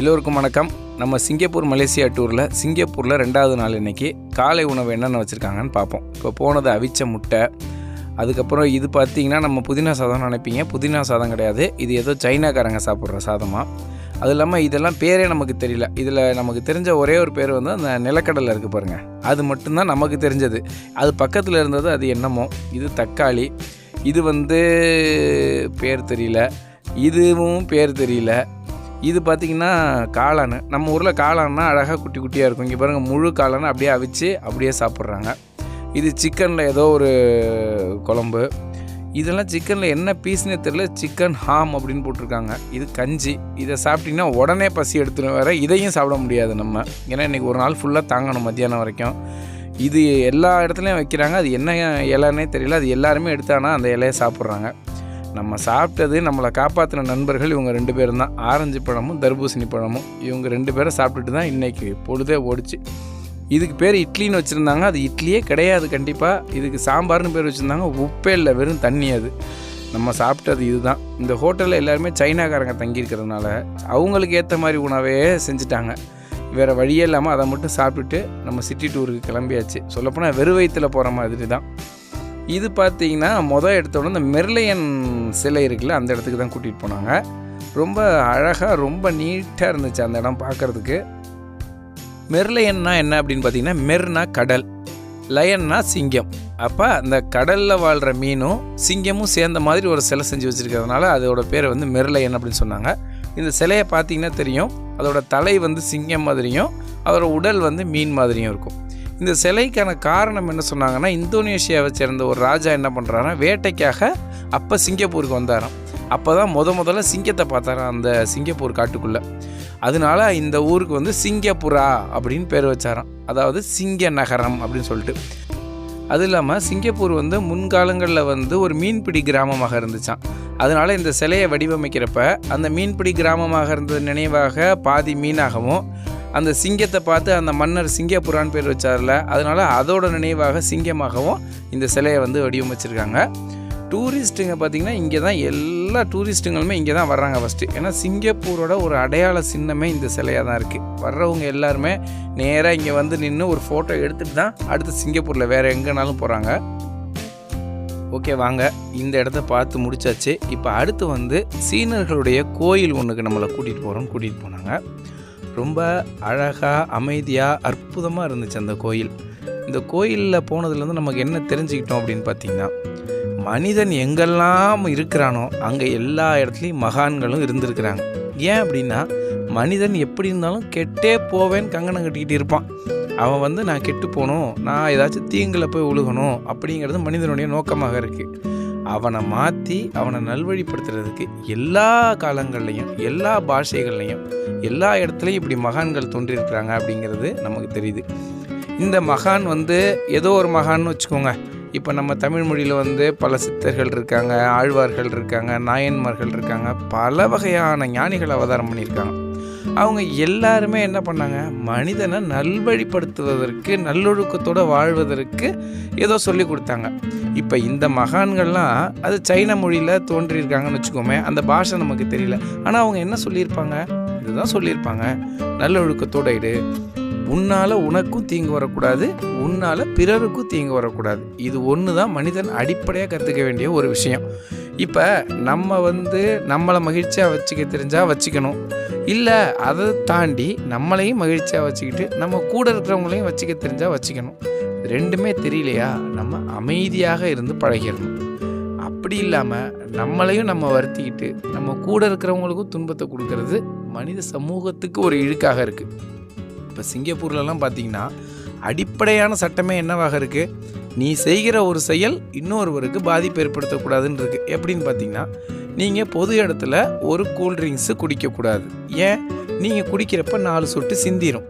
எல்லோருக்கும் வணக்கம். நம்ம சிங்கப்பூர் மலேசியா டூரில் சிங்கப்பூரில் ரெண்டாவது நாள் இன்றைக்கி காலை உணவு என்னென்ன வச்சுருக்காங்கன்னு பார்ப்போம். இப்போ போனது அவிச்ச முட்டை அதுக்கப்புறம் இது பார்த்தீங்கன்னா நம்ம புதினா சாதம்னு நினைப்பீங்க. புதினா சாதம் கிடையாது. இது ஏதோ சைனாக்காரங்க சாப்பிட்ற சாதமாக அது இல்லாமல் இதெல்லாம் பேரே நமக்கு தெரியல. இதில் நமக்கு தெரிஞ்ச ஒரே ஒரு பேர் வந்து அந்த நிலக்கடலை இருக்குது பாருங்கள் அது மட்டும்தான் நமக்கு தெரிஞ்சது. அது பக்கத்தில் இருந்தது அது என்னமோ? இது தக்காளி. இது வந்து பேர் தெரியல. இதுவும் பேர் தெரியல. இது பார்த்திங்கன்னா காளான். நம்ம ஊரில் காளான்னா அழகாக குட்டி குட்டியாக இருக்கும். இங்கே பாருங்கள் முழு காளானை அப்படியே அவிச்சு அப்படியே சாப்பிட்றாங்க. இது சிக்கனில் ஏதோ ஒரு குழம்பு. இதெல்லாம் சிக்கனில் என்ன பீஸ்னே தெரில சிக்கன் ஹாம் அப்படின்னு போட்டிருக்காங்க. இது கஞ்சி. இதை சாப்பிட்டிங்கன்னா உடனே பசி எடுத்துடும் வேறு. இதையும் சாப்பிட முடியாது நம்ம. ஏன்னா இன்றைக்கி ஒரு நாள் ஃபுல்லாக தாங்கணும் மத்தியானம் வரைக்கும். இது எல்லா இடத்துலையும் வைக்கிறாங்க. அது என்ன இலைன்னே தெரியல. அது எல்லாருமே எடுத்தானா அந்த இலையை சாப்பிட்றாங்க. நம்ம சாப்பிட்டது நம்மளை காப்பாற்றின நண்பர்கள் இவங்க ரெண்டு பேரும் தான். ஆரஞ்சு பழமும் தர்பூசணி பழமும் இவங்க ரெண்டு பேரும் சாப்பிட்டுட்டு தான் இன்றைக்கி பொழுதே ஓடிச்சு. இதுக்கு பேர் இட்லின்னு வச்சுருந்தாங்க. அது இட்லியே கிடையாது கண்டிப்பாக இதுக்கு சாம்பார்னு பேர் வச்சுருந்தாங்க. உப்பே இல்லை வெறும் தண்ணி அது. நம்ம சாப்பிட்டது இதுதான். இந்த ஹோட்டலில் எல்லாருமே சைனாக்காரங்க தங்கியிருக்கிறதுனால அவங்களுக்கு ஏற்ற மாதிரி உணவே செஞ்சுட்டாங்க. வேறு வழியே இல்லாமல் அதை மட்டும் சாப்பிட்டுட்டு நம்ம சிட்டி டூருக்கு கிளம்பியாச்சு. சொல்லப்போனால் வெறு வயிற்றில் போகிற மாதிரி தான். இது பார்த்தீங்கன்னா மொதல் எடுத்தோடனே இந்த மெர்லையன் சிலை இருக்குல்ல அந்த இடத்துக்கு தான் கூட்டிகிட்டு போனாங்க. ரொம்ப அழகாக ரொம்ப நீட்டாக இருந்துச்சு அந்த இடம் பார்க்குறதுக்கு. மெர்லையன்னா என்ன அப்படின்னு பார்த்தீங்கன்னா மெர்னா கடல் லயன்னா சிங்கம். அப்போ அந்த கடலில் வாழ்கிற மீனும் சிங்கமும் சேர்ந்த மாதிரி ஒரு சிலை செஞ்சு வச்சுருக்கிறதுனால அதோட பேரை வந்து மெர்லையன் அப்படின்னு சொன்னாங்க. இந்த சிலையை பார்த்தீங்கன்னா தெரியும் அதோட தலை வந்து சிங்கம் மாதிரியும் அதோட உடல் வந்து மீன் மாதிரியும் இருக்கும். இந்த சிலைக்கான காரணம் என்ன சொன்னாங்கன்னா இந்தோனேஷியாவை சேர்ந்த ஒரு ராஜா என்ன பண்ணுறாருன்னா வேட்டைக்காக அப்போ சிங்கப்பூருக்கு வந்தாராம். அப்போ தான் முத முதல்ல சிங்கத்தை பார்த்தாராம் அந்த சிங்கப்பூர் காட்டுக்குள்ளே. அதனால இந்த ஊருக்கு வந்து சிங்கப்புரா அப்படின்னு பேர் வச்சாராம். அதாவது சிங்க நகரம் அப்படின்னு சொல்லிட்டு. அது இல்லாமல் சிங்கப்பூர் வந்து முன்காலங்களில் வந்து ஒரு மீன்பிடி கிராமமாக இருந்துச்சான் அதனால இந்த சிலையை வடிவமைக்கிறப்ப அந்த மீன்பிடி கிராமமாக இருந்தது நினைவாக பாதி மீனாகவும் அந்த சிங்கத்தை பார்த்து அந்த மன்னர் சிங்கப்புரான்னு பேர் வச்சார்ல அதனால் அதோட நினைவாக சிங்கமாகவும் இந்த சிலையை வந்து வடிவமைச்சிருக்காங்க. டூரிஸ்ட்டுங்க பார்த்திங்கன்னா இங்கே தான் எல்லா டூரிஸ்ட்டுங்களுமே இங்கே தான் வர்றாங்க ஃபஸ்ட்டு ஏன்னா சிங்கப்பூரோட ஒரு அடையாள சின்னமே இந்த சிலையாக தான் இருக்குது வர்றவங்க எல்லாருமே நேராக இங்கே வந்து நின்று ஒரு ஃபோட்டோ எடுத்துகிட்டு தான் அடுத்து சிங்கப்பூரில் வேறு எங்கேனாலும் போகிறாங்க ஓகே வாங்க. இந்த இடத்த பார்த்து முடிச்சாச்சு. இப்போ அடுத்து வந்து சீனர்களுடைய கோயில் ஒன்றுக்கு நம்மளை கூட்டிகிட்டு போகிறோம் கூட்டிகிட்டு போனாங்க. ரொம்ப அழகாக அமைதியாக அற்புதமாக இருந்துச்சு அந்த கோயில். இந்த கோயிலில் போனதுலேருந்து நமக்கு என்ன தெரிஞ்சுக்கிட்டோம் அப்படின்னு பார்த்தீங்கன்னா மனிதன் எங்கெல்லாம் இருக்கிறானோ அங்கே எல்லா இடத்துலையும் மகான்களும் இருந்திருக்கிறாங்க. ஏன் அப்படின்னா மனிதன் எப்படி இருந்தாலும் கெட்டே போவேன்னு கங்கணம் கட்டிக்கிட்டு இருப்பான். அவன் வந்து நான் கெட்டு போகணும். நான் ஏதாச்சும் தீங்கில் போய் உழுகணும். அப்படிங்கிறது மனிதனுடைய நோக்கமாக இருக்குது அவனை மாற்றி அவனை நல்வழிப்படுத்துறதுக்கு எல்லா காலங்கள்லையும் எல்லா பாஷைகள்லையும் எல்லா இடத்துலையும் இப்படி மகான்கள் தோன்றியிருக்கிறாங்க அப்படிங்கிறது நமக்கு தெரியுது. இந்த மகான் வந்து ஏதோ ஒரு மகான்னு வச்சுக்கோங்க. இப்போ நம்ம தமிழ் மொழியில் வந்து பல சித்தர்கள் இருக்காங்க ஆழ்வார்கள் இருக்காங்க நாயன்மார்கள் இருக்காங்க பல வகையான ஞானிகள் அவதாரம் பண்ணியிருக்காங்க. அவங்க எல்லாருமே என்ன பண்ணாங்க? மனிதனை நல்வழிப்படுத்துவதற்கு நல்லொழுக்கத்தோடு வாழ்வதற்கு ஏதோ சொல்லி கொடுத்தாங்க. இப்போ இந்த மகான்கள்லாம் அது சைன மொழியில் தோன்றியிருக்காங்கன்னு வச்சுக்கோமே அந்த பாஷை நமக்கு தெரியல. ஆனால் அவங்க என்ன சொல்லியிருப்பாங்க? இதுதான் சொல்லியிருப்பாங்க. நல்லொழுக்கத்தோட இடு உன்னால் உனக்கும் தீங்கு வரக்கூடாது உன்னால் பிறருக்கும் தீங்கு வரக்கூடாது. இது ஒன்று தான் மனிதன் அடிப்படையாக கற்றுக்க வேண்டிய ஒரு விஷயம். இப்போ நம்ம வந்து நம்மளை மகிழ்ச்சியாக வச்சுக்க தெரிஞ்சால் வச்சுக்கணும். இல்லை அதை தாண்டி நம்மளையும் மகிழ்ச்சியாக வச்சுக்கிட்டு நம்ம கூட இருக்கிறவங்களையும் வச்சுக்க தெரிஞ்சால் வச்சுக்கணும். ரெண்டுமே தெரியலையா? நம்ம அமைதியாக இருந்து பழகிடணும். அப்படி இல்லாமல் நம்மளையும் நம்ம வருத்திக்கிட்டு நம்ம கூட இருக்கிறவங்களுக்கும் துன்பத்தை கொடுக்கறது மனித சமூகத்துக்கு ஒரு இழுக்காக இருக்குது இப்போ சிங்கப்பூர்லலாம் பார்த்தீங்கன்னா அடிப்படையான சட்டமே என்னவாக இருக்குது நீ செய்கிற ஒரு செயல் இன்னொருவருக்கு பாதிப்பு ஏற்படுத்தக்கூடாதுன்னு இருக்குது எப்படின்னு பார்த்தீங்கன்னா நீங்கள் பொது இடத்துல ஒரு கூல்ட்ரிங்க்ஸு குடிக்கக்கூடாது. ஏன்? நீங்கள் குடிக்கிறப்ப நாலு சொட்டு சிந்திரும்.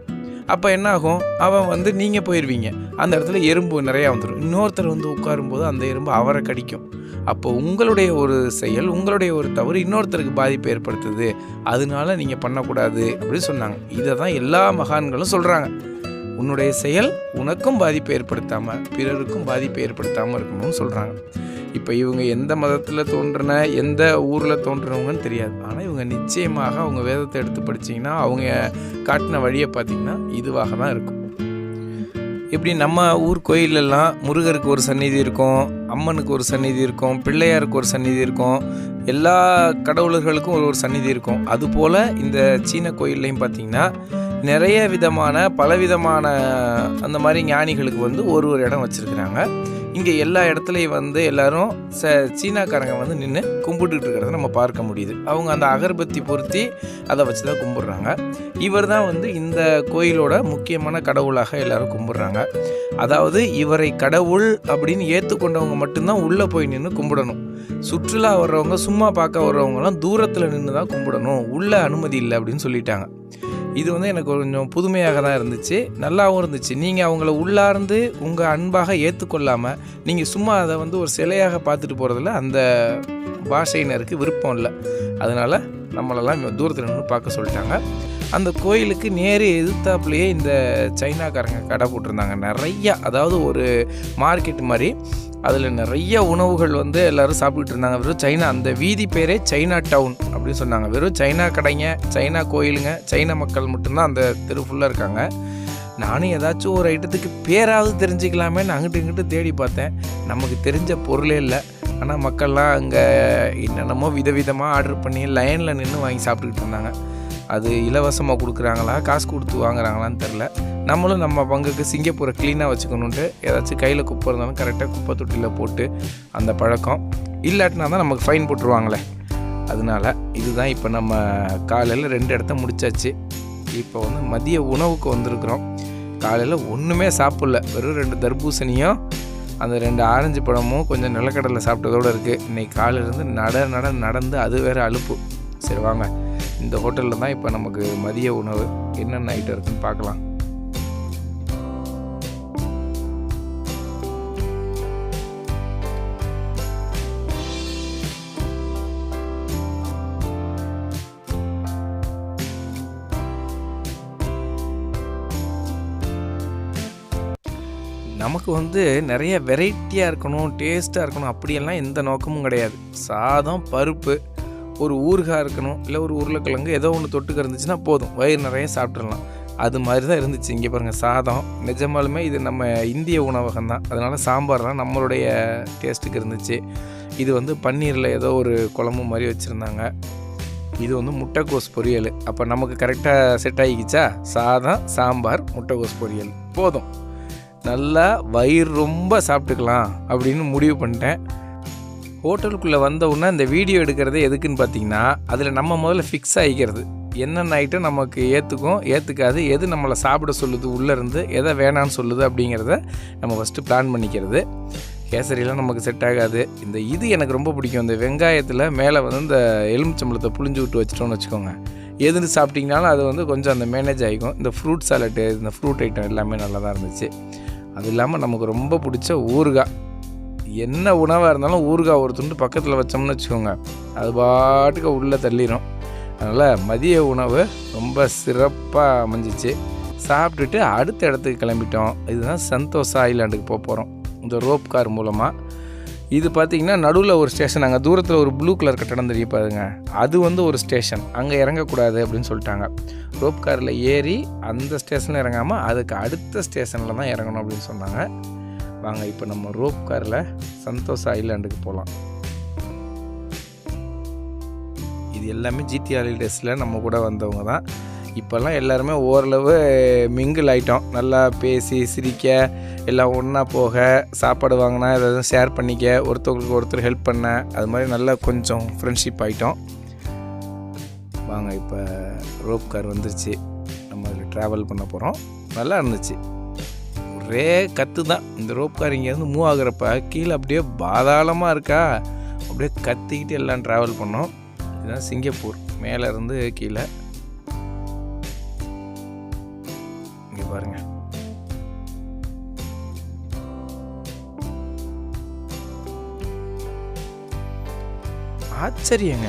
அப்போ என்ன ஆகும் அவன் வந்து நீங்கள் போயிடுவீங்க அந்த இடத்துல எறும்பு நிறையா வந்துடும் இன்னொருத்தர் வந்து உட்காரும்போது அந்த எறும்பு அவரை கடிக்கும். அப்போ உங்களுடைய ஒரு செயல் உங்களுடைய ஒரு தவறு இன்னொருத்தருக்கு பாதிப்பு ஏற்படுத்துது. அதனால நீங்கள் பண்ணக்கூடாது அப்படின்னு சொன்னாங்க. இதை தான் எல்லா மகான்களும் சொல்கிறாங்க உன்னுடைய செயல் உனக்கும் பாதிப்பை ஏற்படுத்தாமல் பிறருக்கும் பாதிப்பை ஏற்படுத்தாமல் இருக்கணும்னு சொல்கிறாங்க இப்போ இவங்க எந்த மதத்தில் தோன்றின எந்த ஊரில் தோன்றினவங்கன்னு தெரியாது. ஆனால் இவங்க நிச்சயமாக அவங்க வேதத்தை எடுத்து படிச்சிங்கன்னா அவங்க காட்டின வழியை பார்த்திங்கன்னா இதுவாக தான் இருக்கும். இப்படி நம்ம ஊர் கோயிலெல்லாம் முருகருக்கு ஒரு சந்நிதி இருக்கும் அம்மனுக்கு ஒரு சந்நிதி இருக்கும் பிள்ளையாருக்கு ஒரு சந்நிதி இருக்கும் எல்லா கடவுளர்களுக்கும் ஒரு ஒரு சந்நிதி இருக்கும். அதுபோல் இந்த சீன கோயில்லையும் பார்த்திங்கன்னா நிறைய விதமான பலவிதமான அந்த மாதிரி ஞானிகளுக்கு வந்து ஒரு ஒரு இடம் வச்சுருக்குறாங்க. இங்கே எல்லா இடத்துலையும் வந்து எல்லாரும் ச சீனாக்காரங்க வந்து நின்று கும்பிட்டுட்டு இருக்கிறத நம்ம பார்க்க முடியுது. அவங்க அந்த அகர்பத்தி பொருத்தி அதை வச்சு தான் கும்பிட்றாங்க. இவர் தான் வந்து இந்த கோயிலோட முக்கியமான கடவுளாக எல்லாரும் கும்பிட்றாங்க. அதாவது இவரை கடவுள் அப்படின்னு ஏற்றுக்கொண்டவங்க மட்டும்தான் உள்ளே போய் நின்று கும்பிடணும். சுற்றுலா வர்றவங்க சும்மா பார்க்க வர்றவங்கலாம் தூரத்தில் நின்று தான் கும்பிடணும். உள்ளே அனுமதி இல்லை அப்படின்னு சொல்லிட்டாங்க. இது வந்து எனக்கு கொஞ்சம் புதுமையாக தான் இருந்துச்சு. நல்லாவும் இருந்துச்சு. நீங்கள் அவங்கள உள்ளார்ந்து உங்கள் அன்பாக ஏற்றுக்கொள்ளாமல் நீங்கள் சும்மா அதை வந்து ஒரு சிலையாக பார்த்துட்டு போகிறதுல அந்த பாஷையினருக்கு விருப்பம் இல்லை. அதனால் நம்மளெல்லாம் தூரத்தில் நின்று பார்க்க சொல்லிட்டாங்க. அந்த கோயிலுக்கு நேர் எதிர்த்தாப்புலேயே இந்த சைனாக்காரங்க கடை போட்டிருந்தாங்க. நிறையா அதாவது ஒரு மார்க்கெட் மாதிரி. அதில் நிறைய உணவுகள் வந்து எல்லோரும் சாப்பிட்டுட்டு இருந்தாங்க. வெறும் சைனா அந்த வீதி பேரே சைனா டவுன் அப்படின்னு சொன்னாங்க. வெறும் சைனா கடைங்க சைனா கோயிலுங்க சைனா மக்கள் மட்டும்தான் அந்த தெரு ஃபுல்லாக இருக்காங்க. நானும் ஏதாச்சும் ஒரு ஐட்டத்துக்கு பேராவது தெரிஞ்சுக்கலாமேன்னு அங்கிட்டு இங்கிட்டு தேடி பார்த்தேன். நமக்கு தெரிஞ்ச பொருளே இல்லை. ஆனால் மக்கள்லாம் அங்கே என்னென்னமோ விதவிதமாக ஆர்டர் பண்ணி லைனில் நின்று வாங்கி சாப்பிட்டுக்கிட்டு இருந்தாங்க. அது இலவசமாக கொடுக்குறாங்களா? காசு கொடுத்து வாங்குறாங்களான்னு தெரில நம்மளும் நம்ம பங்குக்கு சிங்கப்பூரை க்ளீனாக வச்சுக்கணுன்ட்டு ஏதாச்சும் கையில் குப்பை இருந்தாலும் கரெக்டாக குப்பை தொட்டியில் போட்டு அந்த பழக்கம். இல்லாட்டினா தான் நமக்கு ஃபைன் போட்டுருவாங்களே. அதனால இதுதான் இப்போ நம்ம காலையில் ரெண்டு இடத்த முடிச்சாச்சு. இப்போ வந்து மதிய உணவுக்கு வந்திருக்கிறோம். காலையில் ஒன்றுமே சாப்பிடல. வெறும் ரெண்டு தர்பூசணியும் அந்த ரெண்டு ஆரஞ்சு பழமும் கொஞ்சம் நிலக்கடலை சாப்பிட்டதோடு இருக்குது இன்றைக்கி காலையிலேருந்து நட நட நடந்து அது வேறு அலுப்பு. சரி வாங்க. இந்த ஹோட்டலில் தான் இப்போ நமக்கு மதிய உணவு என்னென்ன ஐட்டம் இருக்குன்னு பார்க்கலாம். நமக்கு வந்து நிறைய வெரைட்டியாக இருக்கணும் டேஸ்ட்டாக இருக்கணும் அப்படியெல்லாம் எந்த நோக்கமும் கிடையாது. சாதம் பருப்பு ஒரு ஊறுகாய் இருக்கணும் இல்லை ஒரு உருளைக்கிழங்கு ஏதோ ஒன்று தொட்டுக்க இருந்துச்சுன்னா போதும். வயிறு நிறைய சாப்பிட்றலாம் அது மாதிரி தான் இருந்துச்சு. இங்கே பாருங்கள் சாதம். நிஜமாலுமே இது நம்ம இந்திய உணவகம் தான். அதனால் சாம்பார்லாம் நம்மளுடைய டேஸ்ட்டுக்கு இருந்துச்சு. இது வந்து பன்னீரில் ஏதோ ஒரு குழம்பு மாதிரி வச்சுருந்தாங்க. இது வந்து முட்டைக்கோஸ் பொரியல். அப்போ நமக்கு கரெக்டாக செட் ஆகிக்கிச்சா? சாதம் சாம்பார் முட்டைக்கோஸ் பொரியல். போதும். நல்லா வயிறு ரொம்ப சாப்பிட்டுக்கலாம் அப்படின்னு முடிவு பண்ணிட்டேன். ஹோட்டலுக்குள்ளே வந்த உடனே இந்த வீடியோ எடுக்கிறது எதுக்குன்னு பார்த்தீங்கன்னா அதில் நம்ம முதல்ல ஃபிக்ஸ் ஆகிக்கிறது என்னென்ன ஐட்டம் நமக்கு ஏற்றுக்கும் ஏற்றுக்காது எது நம்மளை சாப்பிட சொல்லுது உள்ளேருந்து எதை வேணான்னு சொல்லுது அப்படிங்கிறத நம்ம ஃபஸ்ட்டு பிளான் பண்ணிக்கிறது. கேசரியெலாம் நமக்கு செட் ஆகாது. இந்த இது எனக்கு ரொம்ப பிடிக்கும். இந்த வெங்காயத்தில் மேலே வந்து இந்த எலுமிச்சம்பளத்தை புளிஞ்சு விட்டு வச்சிட்டோம்னு வச்சுக்கோங்க. எதுன்னு சாப்பிட்டிங்கனாலும் அது வந்து கொஞ்சம் அந்த மேனேஜ் ஆகிக்கும். இந்த ஃப்ரூட் சாலட்டு இந்த ஃப்ரூட் ஐட்டம் எல்லாமே நல்லா தான் இருந்துச்சு. அது இல்லாமல் நமக்கு ரொம்ப பிடிச்ச ஊறுகாய். என்ன உணவாக இருந்தாலும் ஊறுகாய் ஒரு துண்டு பக்கத்தில் வச்சோம்னு வச்சுக்கோங்க. அது பாட்டுக்கு உள்ளே தள்ளிடும் அதனால் மதிய உணவு ரொம்ப சிறப்பாக அமைஞ்சிச்சு. சாப்பிட்டுட்டு அடுத்த இடத்துக்கு கிளம்பிட்டோம். இதுதான் சந்தோஷா ஐலாண்டுக்கு போக போகிறோம் இந்த ரோப் கார் மூலமாக இது பார்த்திங்கன்னா நடுவில் ஒரு ஸ்டேஷன் அங்கே தூரத்தில் ஒரு ப்ளூ கலர் கட்டடம் தெரிய பாருங்க. அது வந்து ஒரு ஸ்டேஷன். அங்கே இறங்கக்கூடாது அப்படின்னு சொல்லிட்டாங்க. ரோப் காரில் ஏறி அந்த ஸ்டேஷனில் இறங்காமல் அதுக்கு அடுத்த ஸ்டேஷனில் தான் இறங்கணும் அப்படின்னு சொன்னாங்க. வாங்க. இப்போ நம்ம ரோப் காரில் சந்தோஷ் ஐலாண்டுக்கு போகலாம் இது எல்லாமே ஜிடி ஹாலிடேஸில் நம்ம கூட வந்தவங்க தான். இப்போல்லாம் எல்லாருமே ஓரளவு மிங்கிள் ஆகிட்டோம் நல்லா பேசி சிரிக்க எல்லாம் ஒன்றா போக சாப்பாடு வாங்கினா எதாவது ஷேர் பண்ணிக்க ஒருத்தவங்களுக்கு ஒருத்தர் ஹெல்ப் பண்ண அது மாதிரி நல்லா கொஞ்சம் ஃப்ரெண்ட்ஷிப் ஆகிட்டோம் வாங்க இப்போ ரோப் கார் வந்துருச்சு. நம்ம அதில் ட்ராவல் பண்ண போகிறோம் நல்லா இருந்துச்சு. ஒரே கற்று தான் இந்த ரோப் கார் இங்கேருந்து மூவ் ஆகுறப்ப கீழே அப்படியே பாதாளமாக இருக்கா? அப்படியே கத்திக்கிட்டு எல்லாம் ட்ராவல் பண்ணோம். இதுதான் சிங்கப்பூர். மேலேருந்து கீழே. இங்கே பாருங்க. ஆச்சரியங்க.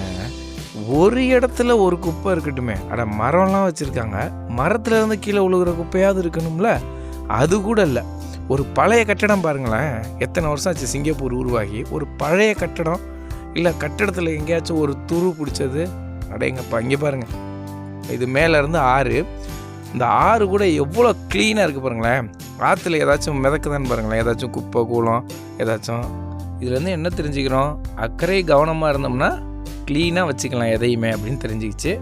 ஒரு இடத்துல ஒரு குப்பை இருக்கட்டுமே. அட மரம்லாம் வச்சுருக்காங்க. மரத்துலேருந்து கீழே விழுகிற குப்பையாவது இருக்கணும்ல? அது கூட இல்லை ஒரு பழைய கட்டடம் பாருங்களேன். எத்தனை வருஷம் ஆச்சு சிங்கப்பூர் உருவாகி? ஒரு பழைய கட்டடம் இல்லை கட்டடத்தில் எங்கேயாச்சும் ஒரு துரு பிடிச்சது? அடையங்கப்பா இங்கே பாருங்கள் இது மேலேருந்து ஆறு. இந்த ஆறு கூட எவ்வளோ க்ளீனாக இருக்குது பாருங்களேன். ஆற்றுல ஏதாச்சும் மிதக்குதான்னு பாருங்களேன். ஏதாச்சும் குப்பை கூலம் ஏதாச்சும். இதுலேருந்து என்ன தெரிஞ்சுக்கிறோம்? அக்கறை கவனமாக இருந்தோம்னா க்ளீனாக வச்சுக்கலாம் எதையுமே அப்படின்னு தெரிஞ்சுக்கிச்சு.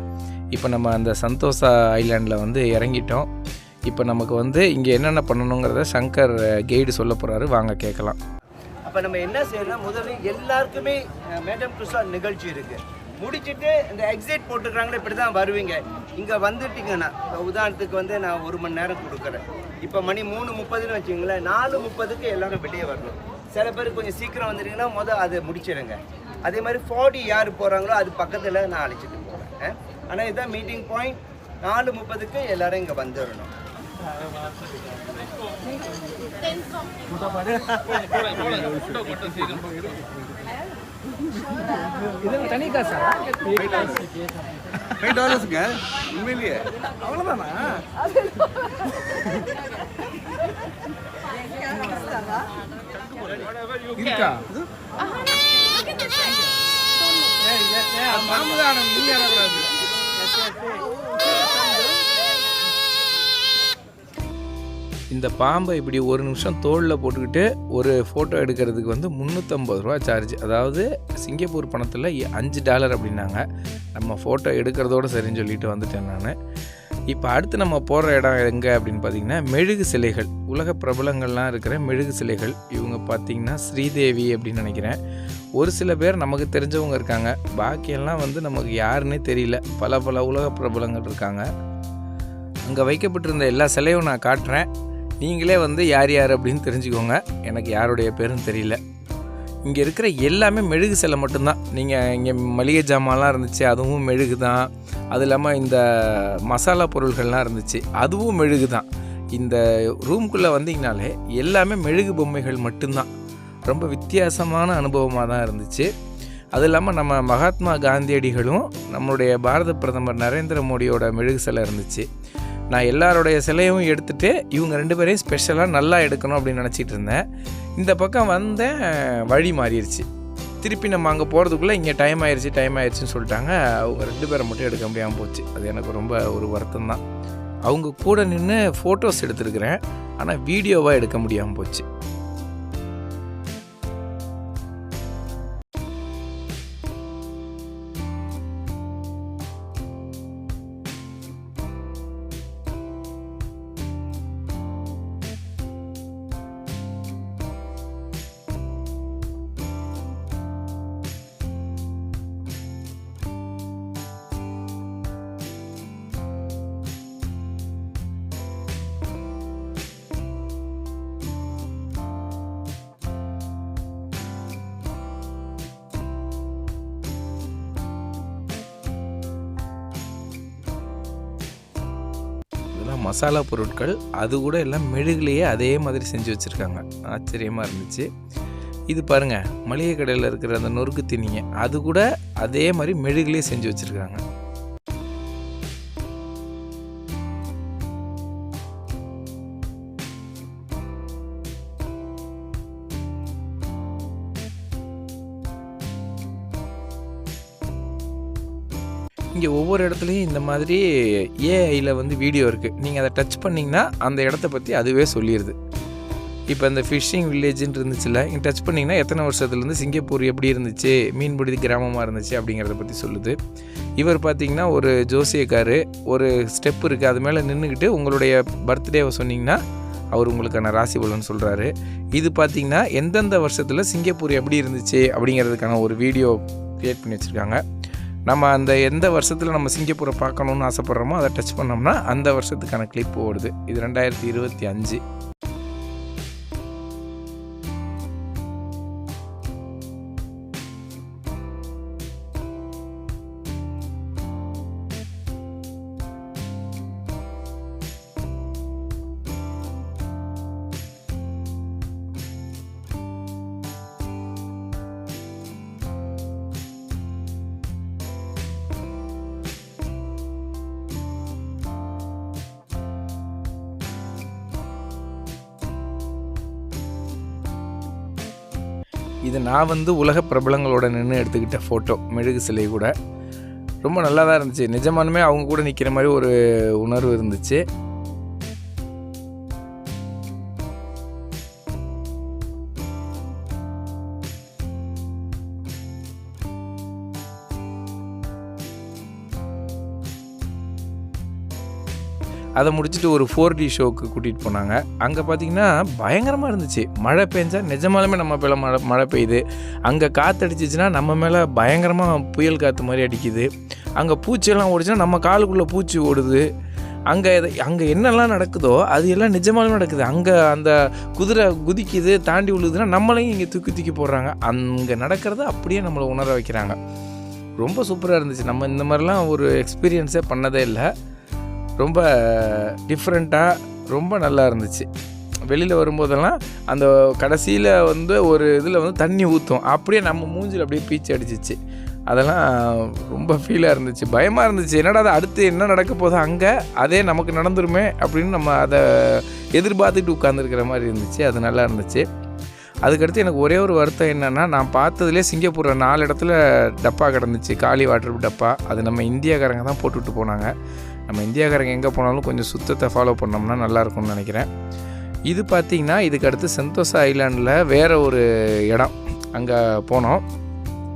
இப்போ நம்ம அந்த சந்தோஷா ஐலாண்டில் வந்து இறங்கிட்டோம். இப்போ நமக்கு வந்து இங்கே என்னென்ன பண்ணணுங்கிறத சங்கர் கைடு சொல்ல போகிறாரு வாங்க கேட்கலாம். அப்போ நம்ம என்ன செய்யணும் முதல்ல எல்லாருக்குமே மேடம் கிருஷ்ணா நிகழ்ச்சி இருக்குது முடிச்சுட்டு இந்த எக்ஸிட் போட்டுக்கிறாங்களே இப்படி தான் வருவீங்க. இங்கே வந்துட்டீங்கன்னா உதாரணத்துக்கு வந்து நான் ஒரு மணி நேரம் கொடுக்குறேன். இப்போ மணி மூணு முப்பதுன்னு வச்சுங்களேன் நாலு முப்பதுக்கு எல்லோரும் வெளியே வரணும். சில பேர் கொஞ்சம் சீக்கிரம் வந்துட்டீங்கன்னா முதல் அதை முடிச்சிடுங்க அதே மாதிரி ஃபார்ட்டி யார் போகிறாங்களோ அது பக்கத்தில் நான் அழைச்சிட்டு போகிறேன் ஆனால் இதுதான் மீட்டிங் பாயிண்ட் நாலு முப்பதுக்கு எல்லோரும் இங்கே வந்துடணும் ஃபைவ் டாலர்ஸுங்க உண்மையிலேயே. அவ்வளோதானா இருக்கா? மாமதானம் இறக்கூடாது இந்த பாம்பை இப்படி ஒரு நிமிஷம் தோளில் போட்டுக்கிட்டு ஒரு ஃபோட்டோ எடுக்கிறதுக்கு வந்து முந்நூற்றம்பது ரூபா சார்ஜ் அதாவது சிங்கப்பூர் பணத்தில் அஞ்சு டாலர் அப்படின்னாங்க. நம்ம ஃபோட்டோ எடுக்கிறதோட சரின்னு சொல்லிட்டு வந்துட்டேன் நான். இப்போ அடுத்து நம்ம போகிற இடம் எங்கே அப்படின்னு பார்த்தீங்கன்னா மெழுகு சிலைகள். உலக பிரபலங்கள்லாம் இருக்கிற மெழுகு சிலைகள். இவங்க பார்த்தீங்கன்னா ஸ்ரீதேவி அப்படின்னு நினைக்கிறேன். ஒரு சில பேர் நமக்கு தெரிஞ்சவங்க இருக்காங்க. பாக்கியெல்லாம் வந்து நமக்கு யாருன்னே தெரியல. பல பல உலக பிரபலங்கள் இருக்காங்க. அங்கே வைக்கப்பட்டிருந்த எல்லா சிலையும் நான் காட்டுறேன். நீங்களே வந்து யார் யார் அப்படின்னு தெரிஞ்சுக்கோங்க. எனக்கு யாருடைய பேரும் தெரியல. இங்கே இருக்கிற எல்லாமே மெழுகு சிலை மட்டும்தான். நீங்கள் இங்கே மளிகை ஜாமான்லாம் இருந்துச்சு அதுவும் மெழுகு தான். அது இல்லாமல் இந்த மசாலா பொருள்கள்லாம் இருந்துச்சு அதுவும் மெழுகு தான். இந்த ரூம்குள்ளே வந்தீங்கனாலே எல்லாமே மெழுகு பொம்மைகள் மட்டும்தான். ரொம்ப வித்தியாசமான அனுபவமாக தான் இருந்துச்சு. அது இல்லாமல் நம்ம மகாத்மா காந்தியடிகளும் நம்மளுடைய பாரத பிரதமர் நரேந்திர மோடியோட மெழுகு சிலை இருந்துச்சு. நான் எல்லாருடைய சிலையும் எடுத்துகிட்டு இவங்க ரெண்டு பேரையும் ஸ்பெஷலாக நல்லா எடுக்கணும் அப்படின்னு நினச்சிட்டு இருந்தேன். இந்த பக்கம் வந்தேன் வழி மாறிடுச்சு. திருப்பி நம்ம அங்கே போகிறதுக்குள்ளே இங்கே டைம் ஆயிடுச்சு டைம் ஆயிடுச்சுன்னு சொல்லிட்டாங்க. அவங்க ரெண்டு பேரை மட்டும் எடுக்க முடியாமல் போச்சு. அது எனக்கு ரொம்ப ஒரு வருத்தம் தான். அவங்க கூட நின்று ஃபோட்டோஸ் எடுத்துருக்கிறேன். ஆனால் வீடியோவாக எடுக்க முடியாமல் போச்சு. மசாலா பொருட்கள் அது கூட எல்லாம் மெழுகுலேயே அதே மாதிரி செஞ்சு வச்சுருக்காங்க. ஆச்சரியமாக இருந்துச்சு. இது பாருங்கள் மளிகை கடையில் இருக்கிற அந்த நொறுக்கு தினிங்க அது கூட அதே மாதிரி மெழுகுலேயே செஞ்சு வச்சுருக்காங்க. இங்கே ஒவ்வொரு இடத்துலையும் இந்த மாதிரி ஏஐயில் வந்து வீடியோ இருக்குது நீங்கள் அதை டச் பண்ணிங்கன்னா அந்த இடத்த பற்றி அதுவே சொல்லிடுது இப்போ இந்த ஃபிஷ்ஷிங் வில்லேஜ்னு இருந்துச்சுல்ல இங்கே டச் பண்ணிங்கன்னா எத்தனை வருஷத்துலேருந்து சிங்கப்பூர் எப்படி இருந்துச்சு மீன்பிடி கிராமமாக இருந்துச்சு அப்படிங்கிறத பற்றி சொல்லுது. இவர் பார்த்தீங்கன்னா ஒரு ஜோசியக்காரு ஒரு ஸ்டெப் இருக்குது அது மேலே நின்றுக்கிட்டு உங்களுடைய பர்த்டேவை சொன்னிங்கன்னா அவர் உங்களுக்கான ராசி பலன் சொல்கிறாரு இது பார்த்தீங்கன்னா எந்தெந்த வருஷத்தில் சிங்கப்பூர் எப்படி இருந்துச்சு அப்படிங்கிறதுக்கான ஒரு வீடியோ க்ரியேட் பண்ணி வச்சுருக்காங்க. நம்ம அந்த எந்த வருஷத்தில் நம்ம சிங்கப்பூரை பார்க்கணுன்னு ஆசைப்பட்றோமோ அதை டச் பண்ணோம்னா அந்த வருஷத்துக்கான கிளிப் ஓடுது. இது ரெண்டாயிரத்தி இருபத்தி அஞ்சு. இது நான் வந்து உலக பிரபலங்களோட நின்று எடுத்துக்கிட்ட ஃபோட்டோ மெழுகு சிலை கூட. ரொம்ப நல்லா தான் இருந்துச்சு. நிஜமானுமே அவங்க கூட நிற்கிற மாதிரி ஒரு உணர்வு இருந்துச்சு. அதை முடிச்சுட்டு ஒரு ஃபோர் டி ஷோக்கு கூட்டிகிட்டு போனாங்க. அங்கே பார்த்தீங்கன்னா பயங்கரமாக இருந்துச்சு. மழை பெஞ்சா நிஜமாலுமே நம்ம மேலே மழை மழை பெய்யுது. அங்கே காற்றடிச்சிச்சின்னா நம்ம மேலே பயங்கரமாக புயல் காற்று மாதிரி அடிக்குது. அங்கே பூச்சியெல்லாம் ஓடிச்சுன்னா நம்ம காலுக்குள்ளே பூச்சி ஓடுது. அங்கே அங்கே என்னெல்லாம் நடக்குதோ அது எல்லாம் நிஜமாலுமே நடக்குது. அங்கே அந்த குதிரை குதிக்குது தாண்டி விழுதுன்னா நம்மளையும் இங்கே தூக்கி தூக்கி போடுறாங்க. அங்கே நடக்கிறத அப்படியே நம்மளை உணர வைக்கிறாங்க. ரொம்ப சூப்பராக இருந்துச்சு. நம்ம இந்த மாதிரிலாம் ஒரு எக்ஸ்பீரியன்ஸே பண்ணதே இல்லை. ரொம்ப டிஃப்ரெண்ட்டாக ரொம்ப நல்லா இருந்துச்சு. வெளியில் வரும்போதெல்லாம் அந்த கடைசியில் வந்து ஒரு இதில் வந்து தண்ணி ஊற்றும் அப்படியே நம்ம மூஞ்சில் அப்படியே பீச்சு அடிச்சிச்சு. அதெல்லாம் ரொம்ப ஃபீலாக இருந்துச்சு. பயமாக இருந்துச்சு. என்னடா அது அடுத்து என்ன நடக்க போதோ அங்கே? அதே நமக்கு நடந்துருமே அப்படின்னு நம்ம அதை எதிர்பார்த்துட்டு உட்காந்துருக்கிற மாதிரி இருந்துச்சு. அது நல்லா இருந்துச்சு. அதுக்கடுத்து எனக்கு ஒரே ஒரு வருத்தம் என்னென்னா நான் பார்த்ததுலேயே சிங்கப்பூரில் நாலு இடத்துல டப்பா கிடந்துச்சு. காலி வாட்டர் டப்பா. அது நம்ம இந்தியாக்காரங்க தான் போட்டுவிட்டு போனாங்க. நம்ம இந்தியாக்காரங்க எங்கே போனாலும் கொஞ்சம் சுத்தத்தை ஃபாலோ பண்ணோம்னா நல்லா இருக்கும்னு நினைக்கிறேன். இது பார்த்திங்கன்னா இதுக்கு அடுத்து செந்தோசா ஐலாண்டில் வேறு ஒரு இடம். அங்கே போனோம்.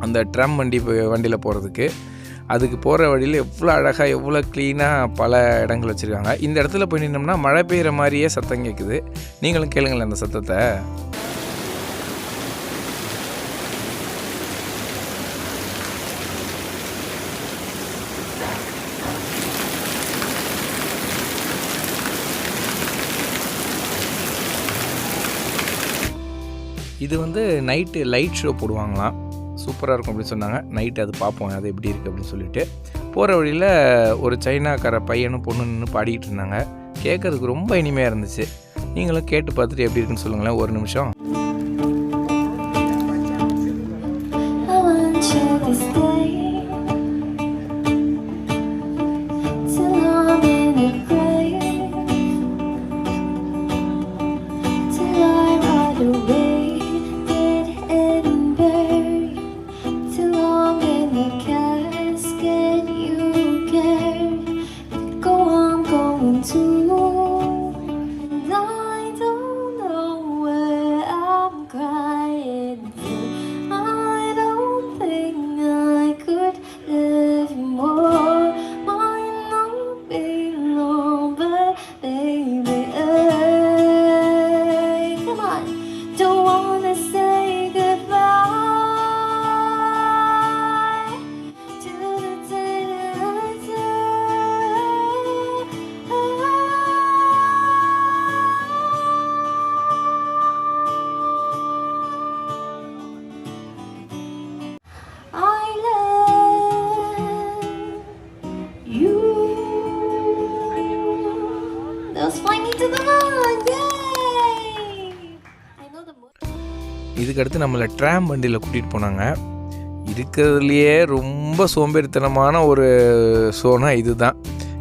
அந்த ட்ரம் வண்டி வண்டியில் போகிறதுக்கு அதுக்கு போகிற வழியில் எவ்வளோ அழகாக எவ்வளோ க்ளீனாக பல இடங்கள் வச்சுருக்காங்க. இந்த இடத்துல போய் நின்னோம்னா மழை பெய்கிற மாதிரியே சத்தம் கேட்குது. நீங்களும் கேளுங்களேன் அந்த சத்தத்தை. இது வந்து நைட்டு லைட் ஷோ போடுவாங்களாம். சூப்பராக இருக்கும் அப்படின்னு சொன்னாங்க. நைட்டு அது பார்ப்போம் அது எப்படி இருக்குது அப்படின்னு சொல்லிட்டு. போகிற வழியில் ஒரு சைனாக்கார பையனும் பொண்ணு நின்று பாடிக்கிட்டு இருந்தாங்க. கேட்கறதுக்கு ரொம்ப இனிமையாக இருந்துச்சு. நீங்களும் கேட்டு பார்த்துட்டு எப்படி இருக்குன்னு சொல்லுங்களேன் ஒரு நிமிஷம். To, இதுக்கடுத்து நம்மளை ட்ராம் வண்டியில் கூட்டிகிட்டு போனாங்க. இருக்கிறதுலையே ரொம்ப சோம்பேறித்தனமான ஒரு ஷோனா இதுதான்.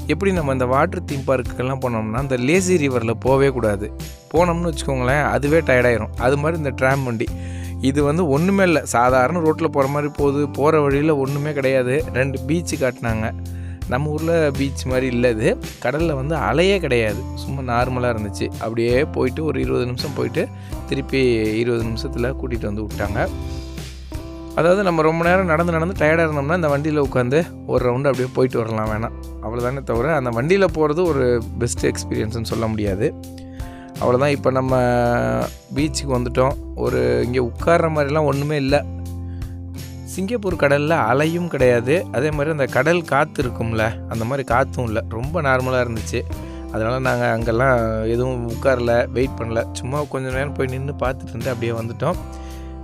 எப்படி நம்ம இந்த வாட்டர் தீம் பார்க்குக்கெல்லாம் போனோம்னா இந்த லேசி ரிவரில் போகவே கூடாது. போனோம்னு வச்சுக்கோங்களேன் அதுவே டயர்டாயிரும் அது மாதிரி இந்த ட்ராம் வண்டி. இது வந்து ஒன்றுமே இல்லை. சாதாரண ரோட்டில் போகிற மாதிரி போகுது. போகிற வழியில் ஒன்றுமே கிடையாது. ரெண்டு பீச்சு காட்டினாங்க. நம்ம ஊரில் பீச் மாதிரி இல்லை இது. கடலில் வந்து அலையே கிடையாது. சும்மா நார்மலாக இருந்துச்சு. அப்படியே போயிட்டு ஒரு இருபது நிமிஷம் போயிட்டு திருப்பி இருபது நிமிஷத்தில் கூட்டிகிட்டு வந்து விட்டாங்க. அதாவது நம்ம ரொம்ப நேரம் நடந்து நடந்து டயர்டாக இருந்தோம்னா இந்த வண்டியில் உட்காந்து ஒரு ரவுண்டு அப்படியே போயிட்டு வரலாம் வேணாம். அவ்வளோதானே தவிர அந்த வண்டியில் போகிறது ஒரு பெஸ்ட் எக்ஸ்பீரியன்ஸ்னு சொல்ல முடியாது. அவ்வளோதான் இப்போ நம்ம பீச்சுக்கு வந்துட்டோம். ஒரு இங்கே உட்கார்ற மாதிரிலாம் ஒன்றுமே இல்லை. சிங்கப்பூர் கடலில் அலையும் கிடையாது. அதே மாதிரி அந்த கடல் காற்று இருக்கும்ல அந்த மாதிரி காற்றும் இல்லை. ரொம்ப நார்மலாக இருந்துச்சு. அதனால் நாங்கள் அங்கெல்லாம் எதுவும் உட்காரல வெயிட் பண்ணல. சும்மா கொஞ்சம் நேரம் போய் நின்று பார்த்துட்டு இருந்து அப்படியே வந்துட்டோம்.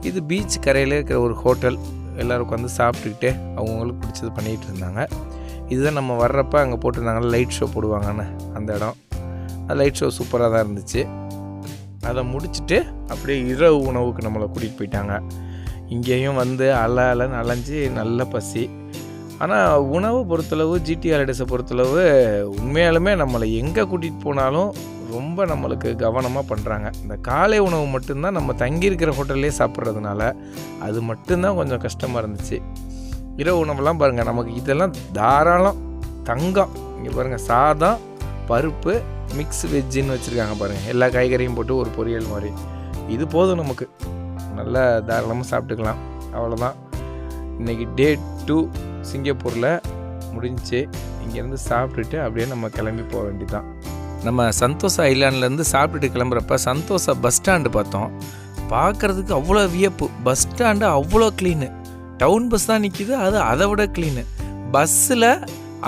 இது பீச் கரையில் இருக்கிற ஒரு ஹோட்டல் எல்லோரும் உட்காந்து சாப்பிட்டுக்கிட்டே அவங்கவுங்களுக்கு பிடிச்சது பண்ணிகிட்டு இருந்தாங்க. இதுதான் நம்ம வர்றப்ப அங்கே போட்டிருந்தாங்க லைட் ஷோ போடுவாங்கன்னு அந்த இடம். அந்த லைட் ஷோ சூப்பராக தான் இருந்துச்சு. அதை முடிச்சுட்டு அப்படியே இரவு உணவுக்கு நம்மளை கூட்டிகிட்டு போயிட்டாங்க. இங்கேயும் வந்து அல அலன்னு அலைஞ்சு நல்ல பசி. ஆனால் உணவை பொறுத்தளவு ஜிடி ஹாலிடேஸை பொறுத்தளவு உண்மையாலுமே நம்மளை எங்கே கூட்டிகிட்டு போனாலும் ரொம்ப நம்மளுக்கு கவனமாக பண்ணுறாங்க இந்த காலை உணவு மட்டும்தான் நம்ம தங்கியிருக்கிற ஹோட்டல்லே சாப்பிட்றதுனால அது மட்டும்தான் கொஞ்சம் கஷ்டமாக இருந்துச்சு. இரவு உணவெல்லாம் பாருங்கள் நமக்கு இதெல்லாம் தாராளம். தங்கம். இங்கே பாருங்கள் சாதம் பருப்பு மிக்ஸ் வெஜ்ஜுன்னு வச்சுருக்காங்க பாருங்கள் எல்லா காய்கறியும் போட்டு ஒரு பொரியல் மாதிரி. இது போதும் நமக்கு. நல்லா தாராளமாக சாப்பிட்டுக்கலாம். அவ்வளோதான் இன்றைக்கி டே டூ சிங்கப்பூரில் முடிஞ்சுச்சு. இங்கேருந்து சாப்பிட்டுட்டு அப்படியே நம்ம கிளம்பி போக வேண்டிதான் நம்ம சந்தோஷா ஐலாண்ட்லேருந்து சாப்பிட்டுட்டு கிளம்புறப்ப சந்தோஷா பஸ் ஸ்டாண்டு பார்த்தோம். பார்க்குறதுக்கு அவ்வளோ வியப்பு. பஸ் ஸ்டாண்டு அவ்வளோ க்ளீனு டவுன் பஸ் தான் நிற்கிது அது அதை விட க்ளீனு பஸ்ஸில்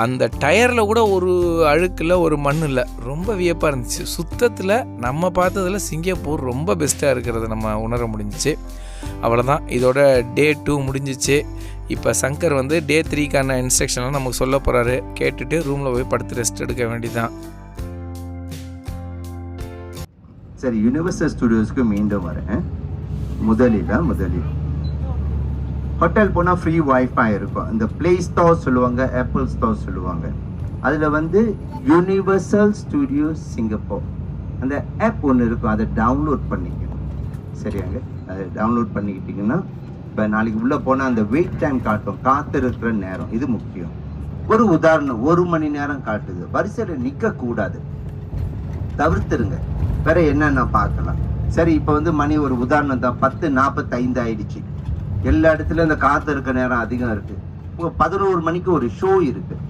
அந்த டயரில் கூட ஒரு அழுக்கில் ஒரு மண் இல்லை. ரொம்ப வியப்பாக இருந்துச்சு. சுத்தத்தில் நம்ம பார்த்ததில் சிங்கப்பூர் ரொம்ப பெஸ்ட்டாக இருக்கிறத நம்ம உணர முடிஞ்சிச்சு. அவ்வளோதான் இதோட டே டூ முடிஞ்சிச்சு. இப்போ சங்கர் வந்து டே த்ரீக்கான இன்ஸ்ட்ரக்ஷன்லாம் நமக்கு சொல்ல போகிறாரு கேட்டுட்டு ரூமில் போய் படுத்து ரெஸ்ட் எடுக்க வேண்டியதான் சரி யுனிவர்சல் ஸ்டுடியோஸ்க்கு மீண்டும் வரேன். முதலில் முதலில். ஹோட்டல் போனால் ஃப்ரீ வைஃபை இருக்கும். இந்த பிளே ஸ்டோர் சொல்லுவாங்க ஆப்பிள் ஸ்டோர் சொல்லுவாங்க. அதில் வந்து யூனிவர்சல் ஸ்டுடியோ சிங்கப்பூர் அந்த ஆப் ஒன்று இருக்கும் அதை டவுன்லோட் பண்ணிக்கணும். சரியாங்க? அதை டவுன்லோட் பண்ணிக்கிட்டிங்கன்னா இப்போ நாளைக்கு உள்ளே போனால் அந்த வெயிட் டைம் காட்டும் காத்திருக்கிற நேரம் இது முக்கியம். ஒரு உதாரணம் ஒரு மணி நேரம் காட்டுது. வரிசையில் நிற்கக்கூடாது தவிர்த்துருங்க. வேற என்னென்ன பார்க்கலாம்? சரி இப்போ வந்து மணி ஒரு உதாரணம் தான். பத்து நாற்பத்தைந்து ஆயிடுச்சு. எல்லா இடத்துலையும் இந்த காத்து இருக்க நேரம் அதிகம் இருக்குது இப்போ பதினோரு மணிக்கு ஒரு ஷோ இருக்குது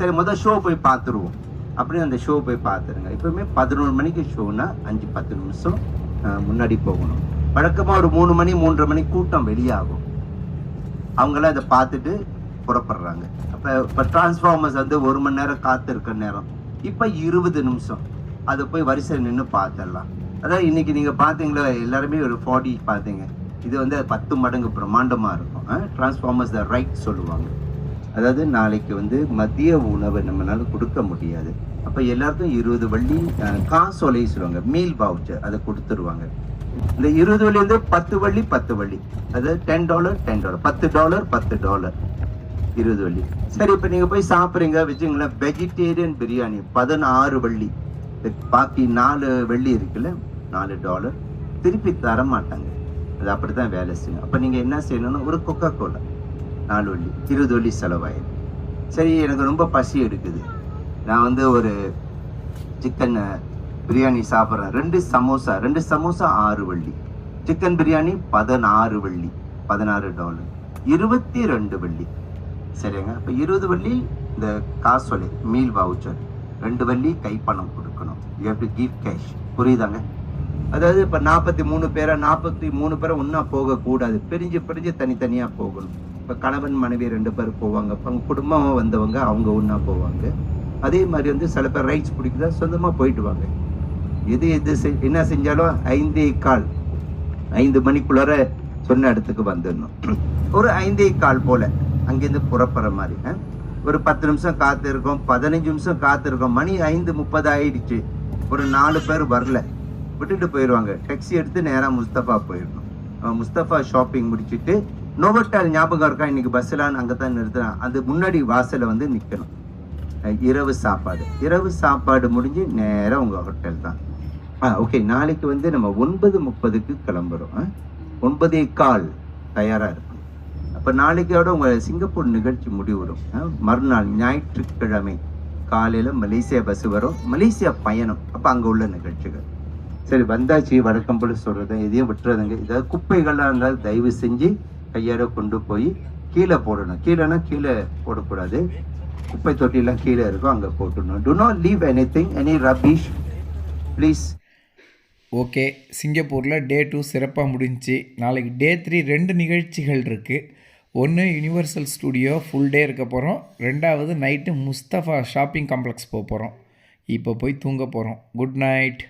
சரி முதல் ஷோ போய் பார்த்துருவோம். அப்படின்னு அந்த ஷோ போய் பார்த்துருங்க. எப்பவுமே பதினோரு மணிக்கு ஷோனா அஞ்சு பத்து நிமிஷம் முன்னாடி போகணும். வழக்கமாக ஒரு மூணு மணி மூன்றரை மணி கூட்டம் வெளியாகும். அவங்களாம் இதை பார்த்துட்டு புறப்படுறாங்க. அப்போ இப்போ டிரான்ஸ்ஃபார்மர்ஸ் வந்து ஒரு மணி நேரம் காத்திருக்க நேரம். இப்போ இருபது நிமிஷம். அதை போய் வரிசையில் நின்று பார்த்துடலாம். அதான் இன்னைக்கு நீங்கள் பார்த்தீங்களா எல்லாருமே ஒரு ஃபார்ட்டி பார்த்தீங்க. இது வந்து பத்து மடங்கு பிரம்மாண்டமாக இருக்கும். டிரான்ஸ்ஃபார்மர்ஸ் த ரைட் சொல்லுவாங்க. அதாவது நாளைக்கு வந்து மதிய உணவை நம்மளால கொடுக்க முடியாது. அப்போ எல்லாருக்கும் இருபது வள்ளி அஹ், காசோலை சொல்லுவாங்க. மீல் பவுச்சர் அதை கொடுத்துருவாங்க. இந்த இருபது வள்ளி வந்து பத்து வள்ளி பத்து வள்ளி. அதாவது டென் டாலர் டென் டாலர் பத்து டாலர் பத்து டாலர் இருபது வள்ளி. சரி இப்போ நீங்கள் போய் சாப்பிட்றீங்க வச்சுங்களேன் வெஜிடேரியன் பிரியாணி பதினாறு வள்ளி. பாக்கி நாலு வெள்ளி இருக்குல்ல? நாலு டாலர் திருப்பி தர மாட்டாங்க அது அப்படி தான் வேலை செய்யும். அப்போ நீங்கள் என்ன செய்யணும்னா ஒரு கொக்கா கோலா நாலு வள்ளி. இருபது வள்ளி செலவாயிடும் சரி எனக்கு ரொம்ப பசி எடுக்குது. நான் வந்து ஒரு சிக்கனை பிரியாணி சாப்பிட்றேன் ரெண்டு சமோசா ரெண்டு சமோசா ஆறு வள்ளி. சிக்கன் பிரியாணி பதினாறு வள்ளி பதினாறு டாலர். இருபத்தி ரெண்டு வள்ளி. சரிங்க இப்போ இருபது வள்ளி இந்த காசோலை மீல் வவுச்சர் ரெண்டு வள்ளி கைப்பணம் கொடுக்கணும். You have to give cash புரியுதாங்க? அதாவது இப்போ நாற்பத்தி மூணு பேரை நாற்பத்தி மூணு பேரை ஒன்றா போகக்கூடாது. பிரிஞ்சு பிரிஞ்சு தனித்தனியாக போகணும். இப்போ கணவன் மனைவி ரெண்டு பேர் போவாங்க. இப்போ அவங்க குடும்பம் வந்தவங்க அவங்க ஒன்றா போவாங்க. அதே மாதிரி வந்து சில பேர் ரைட்ஸ் பிடிக்குதா சொந்தமாக போயிட்டு வாங்க. எது எது செய்- என்ன செஞ்சாலும் ஐந்தே கால். ஐந்து மணிக்குள்ளார சொன்ன இடத்துக்கு வந்துடணும். ஒரு ஐந்தே கால் போல அங்கேருந்து புறப்படுற மாதிரி. ஒரு பத்து நிமிஷம் காத்திருக்கோம் பதினஞ்சு நிமிஷம் காத்திருக்கோம் மணி ஐந்து முப்பது ஆயிடுச்சு. ஒரு நாலு பேர் வரல. விட்டுட்டு போயிடுவாங்க. டெக்ஸி எடுத்து நேராக முஸ்தபா போயிடணும். முஸ்தபா ஷாப்பிங் முடிச்சுட்டு நோவட்டால் ஞாபகம் இருக்கா? இன்னைக்கு பஸ்ஸில் அங்கே தான் நிறுத்துறான் அது முன்னாடி வாசலில் வந்து நிற்கணும் இரவு சாப்பாடு. இரவு சாப்பாடு முடிஞ்சு நேராக உங்கள் ஹோட்டல் தான். ஆ ஓகே நாளைக்கு வந்து நம்ம ஒன்பது முப்பதுக்கு கிளம்புறோம். ஆ? ஒன்பதே கால் தயாராக இருக்கணும். அப்போ நாளைக்கோட உங்கள் சிங்கப்பூர் நிகழ்ச்சி முடிவுறும். ஆ? மறுநாள் ஞாயிற்றுக்கிழமை காலையில் மலேசியா பஸ் வரும். மலேசியா பயணம். அப்போ அங்கே உள்ள நிகழ்ச்சிகள். சரி வந்தாச்சு வழக்கம் போல சொல்கிறது எதையும் விட்டுறதுங்க. ஏதாவது குப்பைகள்லாம் இருந்தால் தயவு செஞ்சு கையோட கொண்டு போய் கீழே போடணும். கீழேனா கீழே போடக்கூடாது. குப்பை தொட்டிலாம் கீழே இருக்கும் அங்கே போட்டுடணும். Do not leave anything any rubbish please okay சிங்கப்பூரில் டே டூ சிறப்பாக முடிஞ்சுச்சு. நாளைக்கு டே த்ரீ ரெண்டு நிகழ்ச்சிகள் இருக்குது ஒன்று யுனிவர்சல் ஸ்டுடியோ ஃபுல் டே இருக்க போகிறோம் ரெண்டாவது நைட்டு முஸ்தஃபா ஷாப்பிங் காம்ப்ளெக்ஸ் போக போகிறோம் இப்போ போய் தூங்க போகிறோம் குட் நைட்